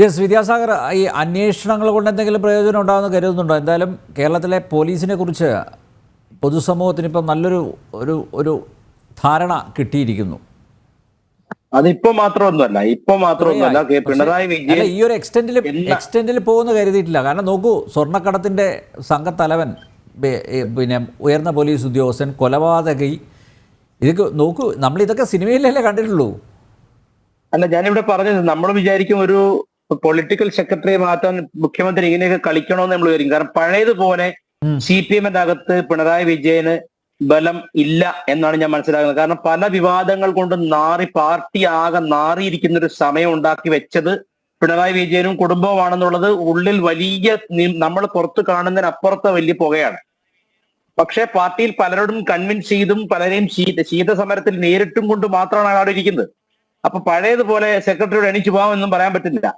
Yes Vidyasagar ഈ അന്വേഷണങ്ങൾ കൊണ്ട് എന്തെങ്കിലും പ്രയോജനം ഉണ്ടാകുമെന്ന് കരുതുന്നുണ്ടോ? എന്തായാലും കേരളത്തിലെ പോലീസിനെ കുറിച്ച് പൊതുസമൂഹത്തിന് ഇപ്പം നല്ലൊരു ഒരു ഒരു ധാരണ കിട്ടിയിരിക്കുന്നു. അതിപ്പോ മാത്രമൊന്നുമല്ല ഇപ്പൊ മാത്രമൊന്നുമല്ല. പിണറായി വിജയൻ ഈ ഒരു എക്സ്റ്റെൻഡിൽ എക്സ്റ്റെന്റിൽ എക്സ്റ്റെൻഡിൽ പോകുമെന്ന് കരുതിയിട്ടില്ല. കാരണം നോക്കൂ സ്വർണക്കടത്തിന്റെ സംഘത്തലവൻ പിന്നെ ഉയർന്ന പോലീസ് ഉദ്യോഗസ്ഥൻ കൊലപാതകി. ഇതൊക്കെ നോക്കൂ നമ്മൾ ഇതൊക്കെ സിനിമയിലല്ലേ കണ്ടിട്ടുള്ളൂ. അല്ല ഞാനിവിടെ പറഞ്ഞത് നമ്മൾ വിചാരിക്കും ഒരു പൊളിറ്റിക്കൽ സെക്രട്ടറിയെ മാറ്റാൻ മുഖ്യമന്ത്രി ഇങ്ങനെയൊക്കെ കളിക്കണമെന്ന് നമ്മൾ വിചാരിക്കും. കാരണം പഴയതുപോലെ. സി പി എമ്മിന്റെ അകത്ത് പിണറായി വിജയന് ബലം ഇല്ല എന്നാണ് ഞാൻ മനസ്സിലാക്കുന്നത്. കാരണം പല വിവാദങ്ങൾ കൊണ്ട് നാറി പാർട്ടി ആകെ നാറിയിരിക്കുന്ന ഒരു സമയം ഉണ്ടാക്കി വെച്ചത് പിണറായി വിജയനും കുടുംബവുമാണെന്നുള്ളത് ഉള്ളിൽ വലിയ നമ്മൾ പുറത്ത് കാണുന്നതിനപ്പുറത്തെ വലിയ പുകയാണ്. പക്ഷേ പാർട്ടിയിൽ പലരോടും കൺവിൻസ് ചെയ്തും പലരെയും ശീത ശീതസമരത്തിൽ നേരിട്ടും കൊണ്ട് മാത്രമാണ് അവിടെ ഇരിക്കുന്നത്. അപ്പൊ പഴയതുപോലെ സെക്രട്ടറിയോട് എണീച്ചു പോകാമെന്നും പറയാൻ പറ്റുന്നില്ല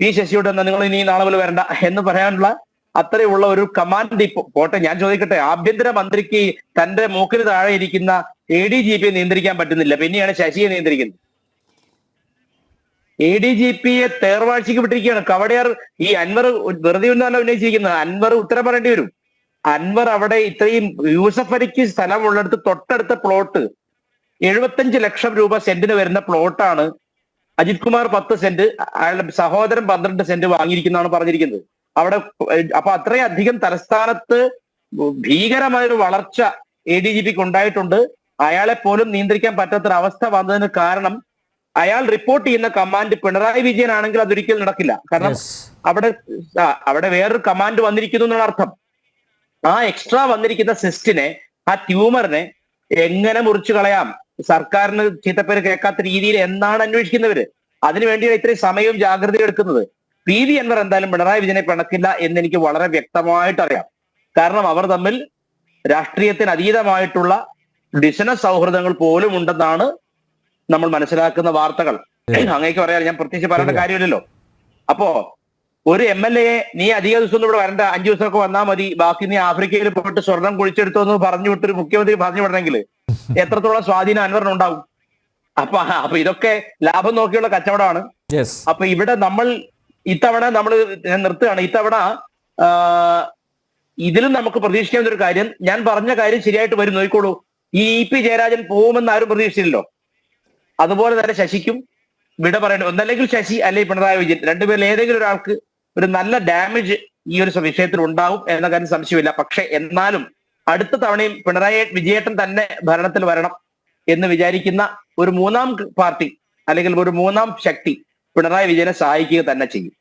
പി ശശിയോട് നിങ്ങൾ ഇനി നാളെ മുതൽ വരണ്ട എന്ന് പറയാനുള്ള അത്രയുള്ള ഒരു കമാൻഡ് ഇപ്പൊ പോട്ടെ ഞാൻ ചോദിക്കട്ടെ ആഭ്യന്തര മന്ത്രിക്ക് തന്റെ മൂക്കിന് താഴെ ഇരിക്കുന്ന എ ഡി ജി പിയെ നിയന്ത്രിക്കാൻ പറ്റുന്നില്ല. പിന്നെയാണ് ശശിയെ നിയന്ത്രിക്കുന്നത്. എ ഡി ജി പിയെ തേർവാഴ്ചക്ക് വിട്ടിരിക്കുകയാണ്. കവടയാർ ഈ അൻവർ വെറുതെ ഒന്നല്ല ഉന്നയിച്ചിരിക്കുന്നത്. അൻവർ ഉത്തരം പറയേണ്ടി വരും. അൻവർ അവിടെ ഇത്രയും യൂസഫ് അലിക്ക് സ്ഥലമുള്ളിടത്ത് തൊട്ടടുത്ത പ്ലോട്ട് എഴുപത്തഞ്ച് ലക്ഷം രൂപ സെന്റിന് വരുന്ന പ്ലോട്ടാണ് അജിത് കുമാർ പത്ത് സെന്റ് അയാളുടെ സഹോദരൻ പന്ത്രണ്ട് സെന്റ് വാങ്ങിയിരിക്കുന്നതാണ് പറഞ്ഞിരിക്കുന്നത്. അവിടെ അപ്പൊ അത്രയും അധികം തലസ്ഥാനത്ത് ഭീകരമായൊരു വളർച്ച എ ഡി ജി പിക്ക് ഉണ്ടായിട്ടുണ്ട്. അയാളെ പോലും നിയന്ത്രിക്കാൻ പറ്റാത്തൊരവസ്ഥ വന്നതിന് കാരണം അയാൾ റിപ്പോർട്ട് ചെയ്യുന്ന കമാൻഡ് പിണറായി വിജയൻ ആണെങ്കിൽ അതൊരിക്കലും നടക്കില്ല. കാരണം അവിടെ അവിടെ വേറൊരു കമാൻഡ് വന്നിരിക്കുന്നു എന്നുള്ള അർത്ഥം. ആ എക്സ്ട്രാ വന്നിരിക്കുന്ന സിസ്റ്റിനെ ആ ട്യൂമറിനെ എങ്ങനെ മുറിച്ചു കളയാം? സർക്കാരിന് ചീത്തപ്പേര് കേൾക്കാത്ത രീതിയിൽ എന്താണ് അന്വേഷിക്കുന്നവര്? അതിനുവേണ്ടിയാണ് ഇത്രയും സമയവും ജാഗ്രതയും എടുക്കുന്നത്. പി വി എൻവർ എന്തായാലും പിണറായി വിജയനെ പിണക്കില്ല എന്ന് എനിക്ക് വളരെ വ്യക്തമായിട്ട് അറിയാം. കാരണം അവർ തമ്മിൽ രാഷ്ട്രീയത്തിന് അതീതമായിട്ടുള്ള ബിസിനസ് സൗഹൃദങ്ങൾ പോലും ഉണ്ടെന്നാണ് നമ്മൾ മനസ്സിലാക്കുന്ന വാർത്തകൾ. അങ്ങേക്ക് പറയാം ഞാൻ പ്രത്യേകിച്ച് പറയേണ്ട കാര്യമില്ലല്ലോ. അപ്പോ ഒരു എം എൽ എ നീ അധിക ദിവസം ഇവിടെ വരണ്ട അഞ്ചു ദിവസമൊക്കെ വന്നാൽ മതി. ബാക്കി നീ ആഫ്രിക്കയിൽ പോയിട്ട് സ്വർണം കുഴിച്ചെടുത്തു എന്ന് പറഞ്ഞു വിട്ടൊരു മുഖ്യമന്ത്രി പറഞ്ഞു വിടണമെങ്കിൽ എത്രത്തോളം സ്വാധീനം അൻവറിനുണ്ടാവും അപ്പൊ അപ്പൊ ഇതൊക്കെ ലാഭം നോക്കിയുള്ള കച്ചവടമാണ്. അപ്പൊ ഇവിടെ നമ്മൾ ഇത്തവണ നമ്മൾ നിർത്തുകയാണ്. ഇത്തവണ ഇതിലും നമുക്ക് പ്രതീക്ഷിക്കാവുന്ന ഒരു കാര്യം. ഞാൻ പറഞ്ഞ കാര്യം ശരിയായിട്ട് വരും. നോക്കിക്കോളൂ. ഈ ഇ പി ജയരാജൻ പോകുമെന്ന് ആരും പ്രതീക്ഷിച്ചില്ലല്ലോ. അതുപോലെ തന്നെ ശശിക്കും വിട പറയേണ്ടി ഒന്നല്ലെങ്കിൽ ശശി അല്ലെങ്കിൽ പിണറായി വിജയൻ. രണ്ടുപേരിൽ ഏതെങ്കിലും ഒരാൾക്ക് ഒരു നല്ല ഡാമേജ് ഈ ഒരു വിഷയത്തിൽ ഉണ്ടാവും എന്ന കാര്യം സംശയമില്ല. പക്ഷെ എന്നാലും അടുത്ത തവണയും പിണറായി വിജയേട്ടൻ തന്നെ ഭരണത്തിൽ വരണം എന്ന് വിചാരിക്കുന്ന ഒരു മൂന്നാം പാർട്ടി അല്ലെങ്കിൽ ഒരു മൂന്നാം ശക്തി പിണറായി വിജയനെ സഹായിക്കുക തന്നെ ചെയ്യും.